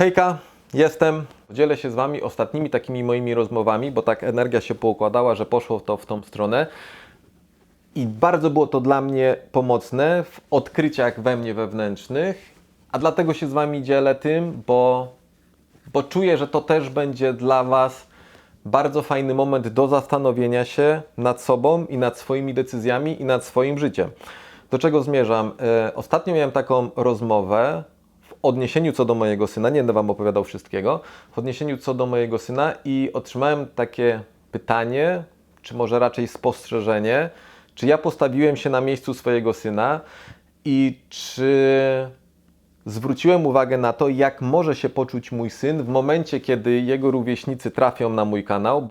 Hejka, jestem. Dzielę się z Wami ostatnimi takimi moimi rozmowami, bo tak energia się poukładała, że poszło to w tą stronę. I bardzo było to dla mnie pomocne w odkryciach we mnie wewnętrznych, a dlatego się z Wami dzielę tym, bo, bo czuję, że to też będzie dla Was bardzo fajny moment do zastanowienia się nad sobą i nad swoimi decyzjami i nad swoim życiem. Do czego zmierzam? E, Ostatnio miałem taką rozmowę odniesieniu co do mojego syna, nie będę Wam opowiadał wszystkiego, w odniesieniu co do mojego syna i otrzymałem takie pytanie, czy może raczej spostrzeżenie, czy ja postawiłem się na miejscu swojego syna i czy zwróciłem uwagę na to, jak może się poczuć mój syn w momencie, kiedy jego rówieśnicy trafią na mój kanał.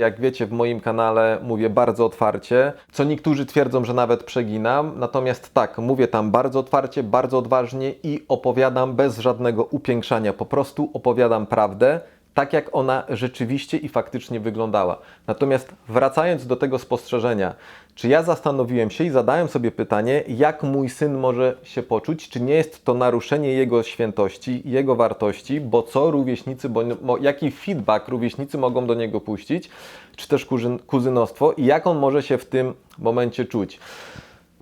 Jak wiecie, w moim kanale mówię bardzo otwarcie, co niektórzy twierdzą, że nawet przeginam. Natomiast tak, mówię tam bardzo otwarcie, bardzo odważnie i opowiadam bez żadnego upiększania. Po prostu opowiadam prawdę, tak jak ona rzeczywiście i faktycznie wyglądała. Natomiast wracając do tego spostrzeżenia, czy ja zastanowiłem się i zadałem sobie pytanie, jak mój syn może się poczuć, czy nie jest to naruszenie jego świętości, jego wartości, bo co rówieśnicy, bo, jaki feedback rówieśnicy mogą do niego puścić, czy też kuzyn, kuzynostwo i jak on może się w tym momencie czuć.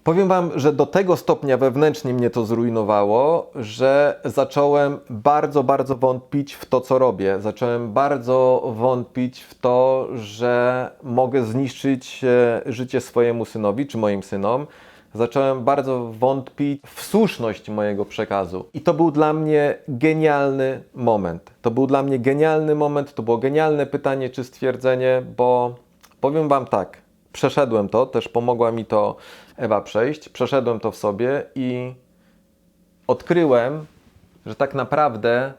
Powiem Wam, że do tego stopnia wewnętrznie mnie to zrujnowało, że zacząłem bardzo, bardzo wątpić w to, co robię. Zacząłem bardzo wątpić w to, że mogę zniszczyć e, życie swojemu synowi czy moim synom. Zacząłem bardzo wątpić w słuszność mojego przekazu. I to był dla mnie genialny moment. To był dla mnie genialny moment, to było genialne pytanie czy stwierdzenie, bo powiem Wam tak, przeszedłem to, też pomogła mi to Ewa przejść, przeszedłem to w sobie i odkryłem, że tak naprawdę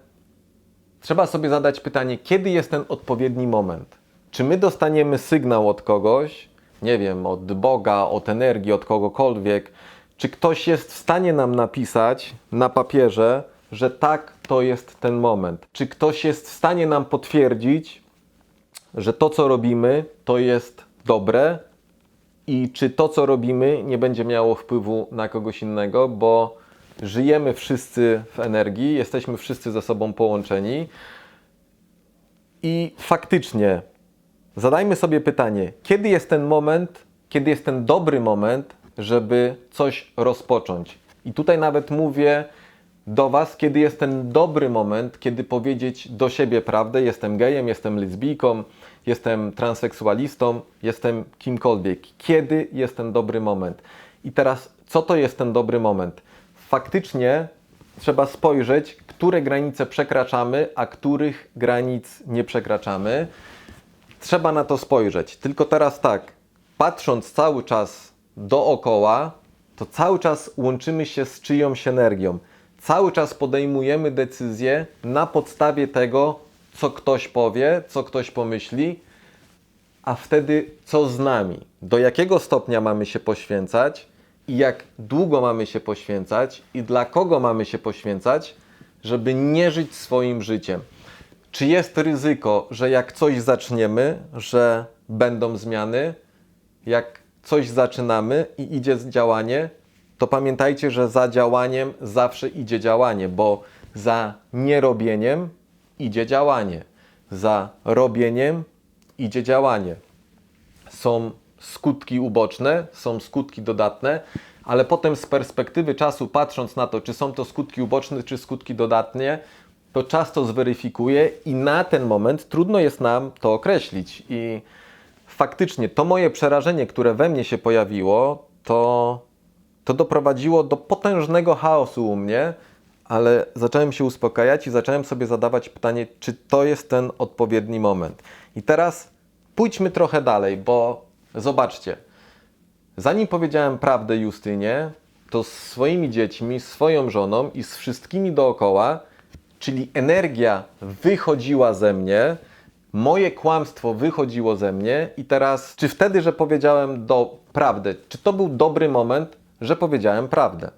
trzeba sobie zadać pytanie, kiedy jest ten odpowiedni moment. Czy my dostaniemy sygnał od kogoś, nie wiem, od Boga, od energii, od kogokolwiek, czy ktoś jest w stanie nam napisać na papierze, że tak, to jest ten moment? Czy ktoś jest w stanie nam potwierdzić, że to, co robimy, to jest dobre i czy to, co robimy, nie będzie miało wpływu na kogoś innego, bo żyjemy wszyscy w energii, jesteśmy wszyscy ze sobą połączeni i faktycznie zadajmy sobie pytanie, kiedy jest ten moment, kiedy jest ten dobry moment, żeby coś rozpocząć. I tutaj nawet mówię do Was, kiedy jest ten dobry moment, kiedy powiedzieć do siebie prawdę: jestem gejem, jestem lesbijką, jestem transseksualistą, jestem kimkolwiek. Kiedy jest ten dobry moment? I teraz, co to jest ten dobry moment? Faktycznie trzeba spojrzeć, które granice przekraczamy, a których granic nie przekraczamy. Trzeba na to spojrzeć. Tylko teraz tak, patrząc cały czas dookoła, to cały czas łączymy się z czyjąś energią. Cały czas podejmujemy decyzje na podstawie tego, co ktoś powie, co ktoś pomyśli, a wtedy co z nami? Do jakiego stopnia mamy się poświęcać i jak długo mamy się poświęcać i dla kogo mamy się poświęcać, żeby nie żyć swoim życiem? Czy jest ryzyko, że jak coś zaczniemy, że będą zmiany, jak coś zaczynamy i idzie działanie, to pamiętajcie, że za działaniem zawsze idzie działanie, bo za nierobieniem idzie działanie, za robieniem idzie działanie. Są skutki uboczne, są skutki dodatne, ale potem z perspektywy czasu, patrząc na to, czy są to skutki uboczne, czy skutki dodatnie, to czas to zweryfikuje i na ten moment trudno jest nam to określić. I faktycznie to moje przerażenie, które we mnie się pojawiło, to, to doprowadziło do potężnego chaosu u mnie, ale zacząłem się uspokajać i zacząłem sobie zadawać pytanie, czy to jest ten odpowiedni moment. I teraz pójdźmy trochę dalej, bo zobaczcie, zanim powiedziałem prawdę Justynie, to z swoimi dziećmi, swoją żoną i z wszystkimi dookoła, czyli energia wychodziła ze mnie, moje kłamstwo wychodziło ze mnie i teraz, czy wtedy, że powiedziałem do prawdę, czy to był dobry moment, że powiedziałem prawdę.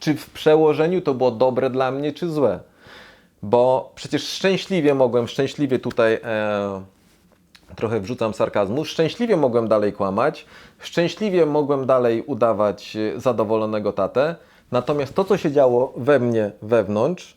Czy w przełożeniu to było dobre dla mnie, czy złe? Bo przecież szczęśliwie mogłem, szczęśliwie tutaj e, trochę wrzucam sarkazmu, szczęśliwie mogłem dalej kłamać, szczęśliwie mogłem dalej udawać e, zadowolonego tatę, natomiast to, co się działo we mnie wewnątrz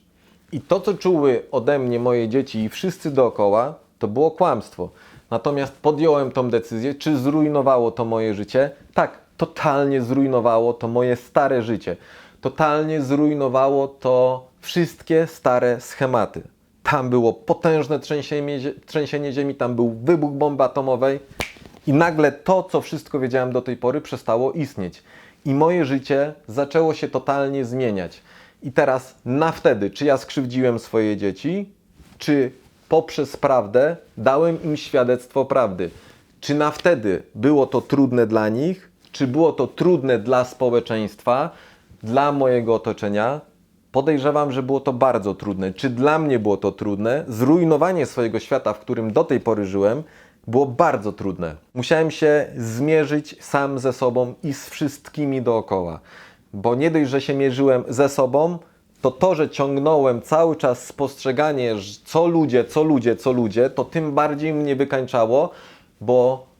i to, co czuły ode mnie moje dzieci i wszyscy dookoła, to było kłamstwo. Natomiast podjąłem tą decyzję, czy zrujnowało to moje życie? Tak, totalnie zrujnowało to moje stare życie. Totalnie zrujnowało to wszystkie stare schematy. Tam było potężne trzęsienie, trzęsienie ziemi, tam był wybuch bomby atomowej i nagle to, co wszystko wiedziałem do tej pory, przestało istnieć. I moje życie zaczęło się totalnie zmieniać. I teraz na wtedy, czy ja skrzywdziłem swoje dzieci, czy poprzez prawdę dałem im świadectwo prawdy. Czy na wtedy było to trudne dla nich, czy było to trudne dla społeczeństwa, dla mojego otoczenia? Podejrzewam, że było to bardzo trudne. Czy dla mnie było to trudne? Zrujnowanie swojego świata, w którym do tej pory żyłem, było bardzo trudne. Musiałem się zmierzyć sam ze sobą i z wszystkimi dookoła. Bo nie dość, że się mierzyłem ze sobą, to to, że ciągnąłem cały czas spostrzeganie, co ludzie, co ludzie, co ludzie, to tym bardziej mnie wykańczało, bo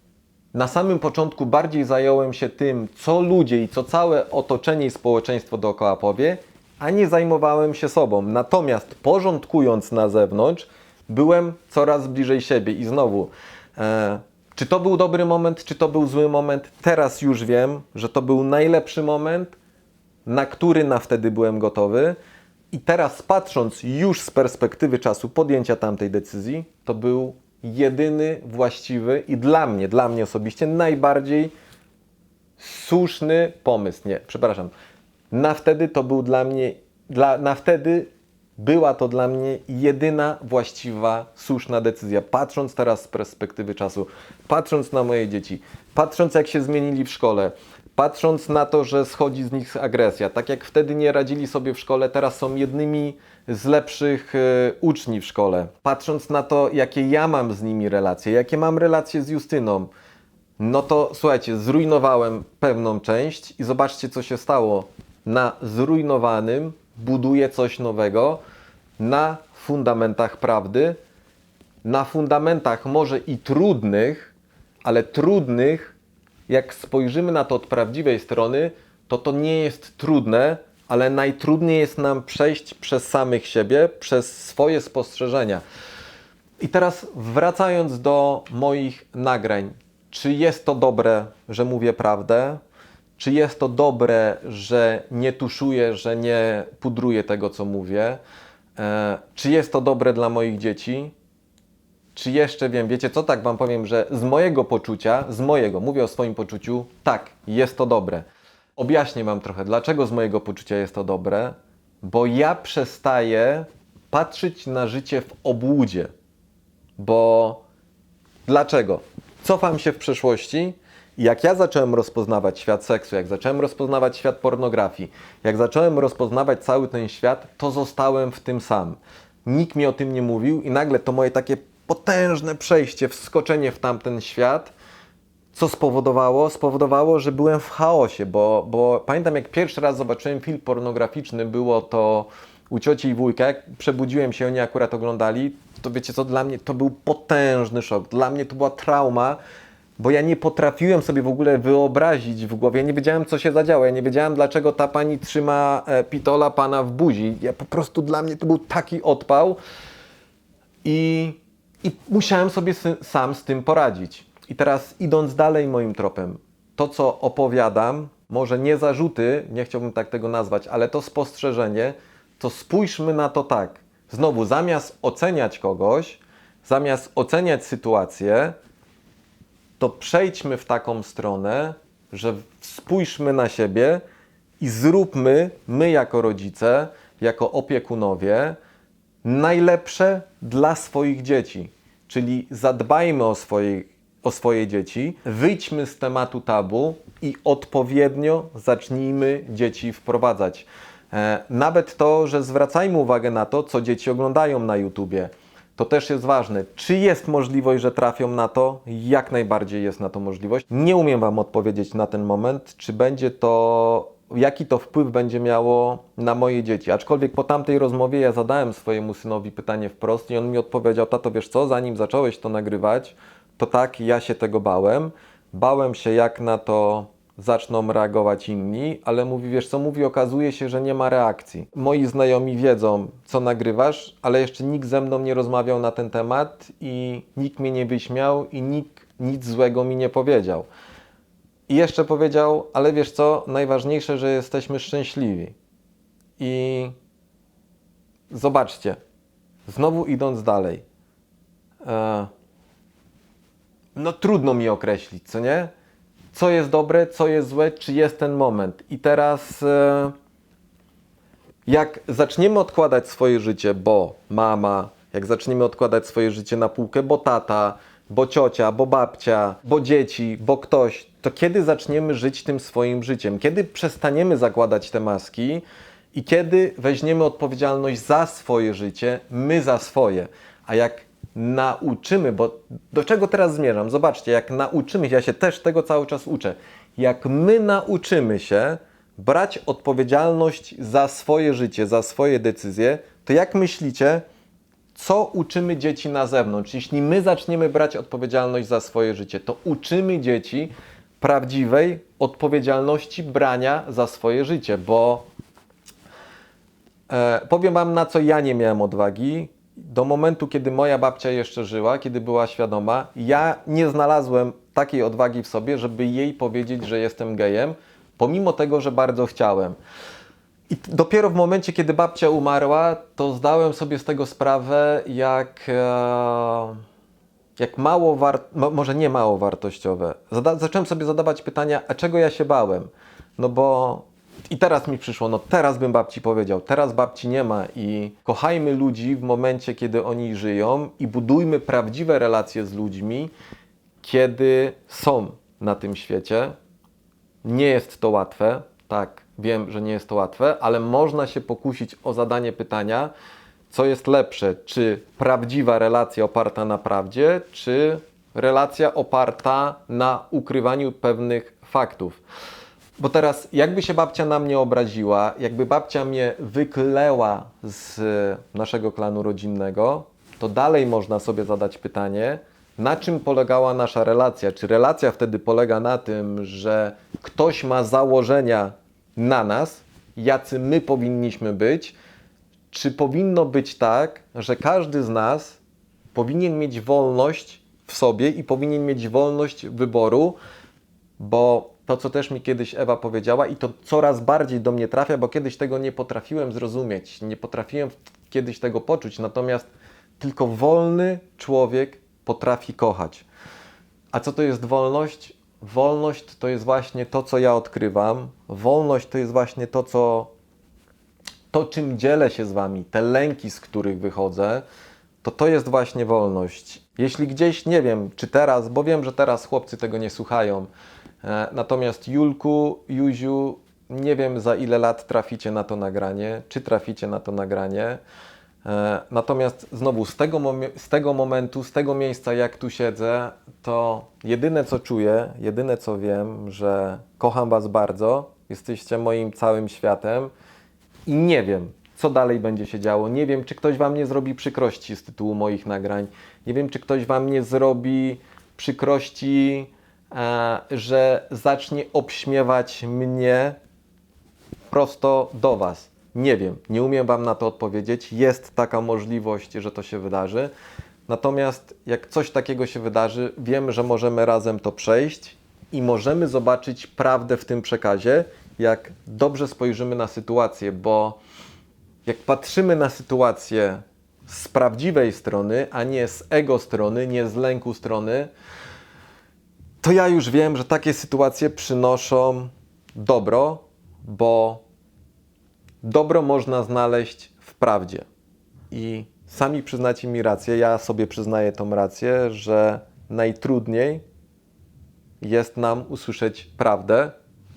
na samym początku bardziej zająłem się tym, co ludzie i co całe otoczenie i społeczeństwo dookoła powie, a nie zajmowałem się sobą. Natomiast porządkując na zewnątrz, byłem coraz bliżej siebie i znowu. E, czy to był dobry moment, czy to był zły moment? Teraz już wiem, że to był najlepszy moment, na który na wtedy byłem gotowy. I teraz patrząc już z perspektywy czasu podjęcia tamtej decyzji, to był jedyny właściwy i dla mnie, dla mnie osobiście najbardziej słuszny pomysł. Nie, przepraszam. Na wtedy to był dla mnie, dla, na wtedy była to dla mnie jedyna właściwa, słuszna decyzja. Patrząc teraz z perspektywy czasu, patrząc na moje dzieci, patrząc jak się zmienili w szkole, patrząc na to, że schodzi z nich agresja, tak jak wtedy nie radzili sobie w szkole, teraz są jednymi z lepszych e, uczniów w szkole. Patrząc na to, jakie ja mam z nimi relacje, jakie mam relacje z Justyną, no to słuchajcie, zrujnowałem pewną część i zobaczcie, co się stało. Na zrujnowanym buduję coś nowego, na fundamentach prawdy, na fundamentach może i trudnych, ale trudnych, jak spojrzymy na to od prawdziwej strony, to to nie jest trudne, ale najtrudniej jest nam przejść przez samych siebie, przez swoje spostrzeżenia. I teraz wracając do moich nagrań, czy jest to dobre, że mówię prawdę? Czy jest to dobre, że nie tuszuję, że nie pudruję tego, co mówię? E, czy jest to dobre dla moich dzieci? Czy jeszcze wiem, wiecie co, tak Wam powiem, że z mojego poczucia, z mojego, mówię o swoim poczuciu, tak, jest to dobre. Objaśnię Wam trochę, dlaczego z mojego poczucia jest to dobre, bo ja przestaję patrzeć na życie w obłudzie. Bo dlaczego? Cofam się w przeszłości jak ja zacząłem rozpoznawać świat seksu, jak zacząłem rozpoznawać świat pornografii, jak zacząłem rozpoznawać cały ten świat, to zostałem w tym sam. Nikt mi o tym nie mówił i nagle to moje takie potężne przejście, wskoczenie w tamten świat, co spowodowało? Spowodowało, że byłem w chaosie, bo, bo pamiętam jak pierwszy raz zobaczyłem film pornograficzny, było to u cioci i wujka, jak przebudziłem się, oni akurat oglądali, to wiecie co, dla mnie to był potężny szok, dla mnie to była trauma, bo ja nie potrafiłem sobie w ogóle wyobrazić w głowie, ja nie wiedziałem co się zadziało, ja nie wiedziałem dlaczego ta pani trzyma e, pitola pana w buzi, ja po prostu dla mnie to był taki odpał i, i musiałem sobie sam z tym poradzić. I teraz idąc dalej moim tropem, to co opowiadam, może nie zarzuty, nie chciałbym tak tego nazwać, ale to spostrzeżenie, to spójrzmy na to tak. Znowu, zamiast oceniać kogoś, zamiast oceniać sytuację, to przejdźmy w taką stronę, że spójrzmy na siebie i zróbmy my jako rodzice, jako opiekunowie, najlepsze dla swoich dzieci. Czyli zadbajmy o swoje, o swoje dzieci, wyjdźmy z tematu tabu i odpowiednio zacznijmy dzieci wprowadzać. E, nawet to, że zwracajmy uwagę na to, co dzieci oglądają na YouTubie. To też jest ważne. Czy jest możliwość, że trafią na to? Jak najbardziej jest na to możliwość. Nie umiem Wam odpowiedzieć na ten moment, czy będzie to, jaki to wpływ będzie miało na moje dzieci. Aczkolwiek po tamtej rozmowie ja zadałem swojemu synowi pytanie wprost i on mi odpowiedział: Tato, wiesz co, zanim zacząłeś to nagrywać, to tak, ja się tego bałem. Bałem się, jak na to zaczną reagować inni, ale mówi, wiesz co, mówi, okazuje się, że nie ma reakcji. Moi znajomi wiedzą, co nagrywasz, ale jeszcze nikt ze mną nie rozmawiał na ten temat i nikt mnie nie wyśmiał i nikt nic złego mi nie powiedział. I jeszcze powiedział, ale wiesz co, najważniejsze, że jesteśmy szczęśliwi. I zobaczcie, znowu idąc dalej, e, no trudno mi określić, co nie? Co jest dobre, co jest złe, czy jest ten moment. I teraz, e, jak zaczniemy odkładać swoje życie, bo mama, jak zaczniemy odkładać swoje życie na półkę, bo tata, bo ciocia, bo babcia, bo dzieci, bo ktoś, to kiedy zaczniemy żyć tym swoim życiem? Kiedy przestaniemy zakładać te maski i kiedy weźmiemy odpowiedzialność za swoje życie, my za swoje. A jak nauczymy, bo do czego teraz zmierzam? Zobaczcie, jak nauczymy się, ja się też tego cały czas uczę, jak my nauczymy się brać odpowiedzialność za swoje życie, za swoje decyzje, to jak myślicie, co uczymy dzieci na zewnątrz? Jeśli my zaczniemy brać odpowiedzialność za swoje życie, to uczymy dzieci prawdziwej odpowiedzialności brania za swoje życie, bo e, powiem Wam, na co ja nie miałem odwagi. Do momentu, kiedy moja babcia jeszcze żyła, kiedy była świadoma, ja nie znalazłem takiej odwagi w sobie, żeby jej powiedzieć, że jestem gejem, pomimo tego, że bardzo chciałem. I dopiero w momencie, kiedy babcia umarła, to zdałem sobie z tego sprawę, jak, e, jak mało war- mo- może nie mało wartościowe. Zada- zacząłem sobie zadawać pytania, a czego ja się bałem? No bo i teraz mi przyszło, no teraz bym babci powiedział, teraz babci nie ma i kochajmy ludzi w momencie, kiedy oni żyją i budujmy prawdziwe relacje z ludźmi, kiedy są na tym świecie. Nie jest to łatwe, tak, wiem, że nie jest to łatwe, ale można się pokusić o zadanie pytania, co jest lepsze, czy prawdziwa relacja oparta na prawdzie, czy relacja oparta na ukrywaniu pewnych faktów. Bo teraz, jakby się babcia na mnie obraziła, jakby babcia mnie wykleła z naszego klanu rodzinnego, to dalej można sobie zadać pytanie, na czym polegała nasza relacja? Czy relacja wtedy polega na tym, że ktoś ma założenia na nas, jacy my powinniśmy być? Czy powinno być tak, że każdy z nas powinien mieć wolność w sobie i powinien mieć wolność wyboru, bo to, co też mi kiedyś Ewa powiedziała, i to coraz bardziej do mnie trafia, bo kiedyś tego nie potrafiłem zrozumieć, nie potrafiłem kiedyś tego poczuć, natomiast tylko wolny człowiek potrafi kochać. A co to jest wolność? Wolność to jest właśnie to, co ja odkrywam. Wolność to jest właśnie to, co to, czym dzielę się z Wami, te lęki, z których wychodzę, to to jest właśnie wolność. Jeśli gdzieś, nie wiem, czy teraz, bo wiem, że teraz chłopcy tego nie słuchają, e, natomiast Julku, Juziu, nie wiem za ile lat traficie na to nagranie, czy traficie na to nagranie. E, Natomiast znowu z tego, z tego momentu, z tego miejsca, jak tu siedzę, to jedyne co czuję, jedyne co wiem, że kocham Was bardzo, jesteście moim całym światem i nie wiem, co dalej będzie się działo. Nie wiem, czy ktoś Wam nie zrobi przykrości z tytułu moich nagrań. Nie wiem, czy ktoś Wam nie zrobi przykrości, e, że zacznie obśmiewać mnie prosto do Was. Nie wiem, nie umiem Wam na to odpowiedzieć. Jest taka możliwość, że to się wydarzy. Natomiast jak coś takiego się wydarzy, wiem, że możemy razem to przejść i możemy zobaczyć prawdę w tym przekazie, jak dobrze spojrzymy na sytuację, bo jak patrzymy na sytuację z prawdziwej strony, a nie z ego strony, nie z lęku strony, to ja już wiem, że takie sytuacje przynoszą dobro, bo dobro można znaleźć w prawdzie. I sami przyznacie mi rację, ja sobie przyznaję tą rację, że najtrudniej jest nam usłyszeć prawdę,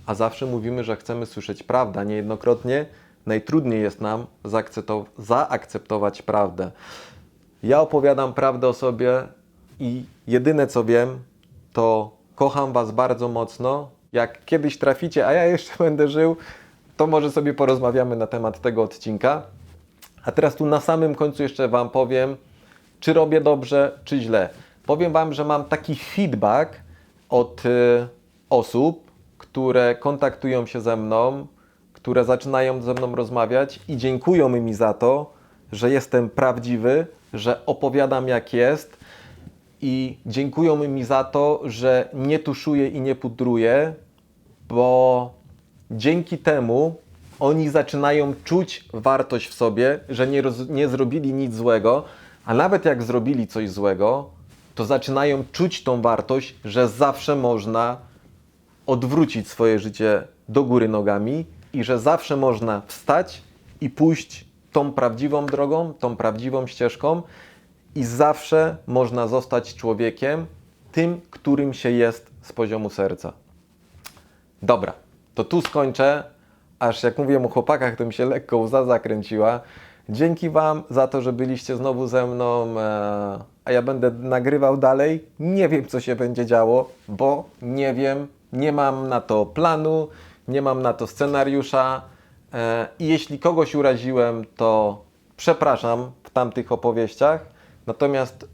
a zawsze mówimy, że chcemy słyszeć prawdę, niejednokrotnie najtrudniej jest nam zaakcepto- zaakceptować prawdę. Ja opowiadam prawdę o sobie i jedyne co wiem, to kocham Was bardzo mocno. Jak kiedyś traficie, a ja jeszcze będę żył, to może sobie porozmawiamy na temat tego odcinka. A teraz tu na samym końcu jeszcze Wam powiem, czy robię dobrze, czy źle. Powiem Wam, że mam taki feedback od y, osób, które kontaktują się ze mną, które zaczynają ze mną rozmawiać i dziękują mi za to, że jestem prawdziwy, że opowiadam jak jest i dziękują mi za to, że nie tuszuję i nie pudruję, bo dzięki temu oni zaczynają czuć wartość w sobie, że nie, roz, nie zrobili nic złego, a nawet jak zrobili coś złego, to zaczynają czuć tą wartość, że zawsze można odwrócić swoje życie do góry nogami i że zawsze można wstać i pójść tą prawdziwą drogą, tą prawdziwą ścieżką i zawsze można zostać człowiekiem tym, którym się jest z poziomu serca. Dobra, to tu skończę. Aż jak mówiłem o chłopakach, to mi się lekko łza zakręciła. Dzięki Wam za to, że byliście znowu ze mną, e, a ja będę nagrywał dalej. Nie wiem, co się będzie działo, bo nie wiem, nie mam na to planu, nie mam na to scenariusza. E, I jeśli kogoś uraziłem, to przepraszam w tamtych opowieściach. Natomiast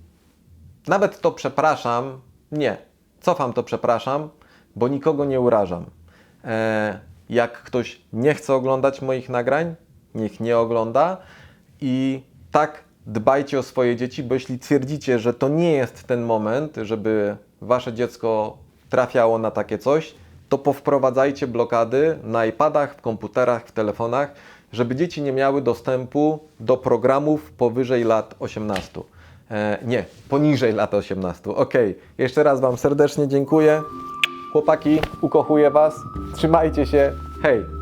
nawet to przepraszam, nie, cofam to przepraszam, bo nikogo nie urażam. E, jak ktoś nie chce oglądać moich nagrań, niech nie ogląda i tak dbajcie o swoje dzieci, bo jeśli twierdzicie, że to nie jest ten moment, żeby wasze dziecko trafiało na takie coś, to powprowadzajcie blokady na iPadach, w komputerach, w telefonach, żeby dzieci nie miały dostępu do programów powyżej lat 18. E, nie, poniżej lat 18. Ok, jeszcze raz Wam serdecznie dziękuję. Chłopaki, ukochuję Was. Trzymajcie się. Hej!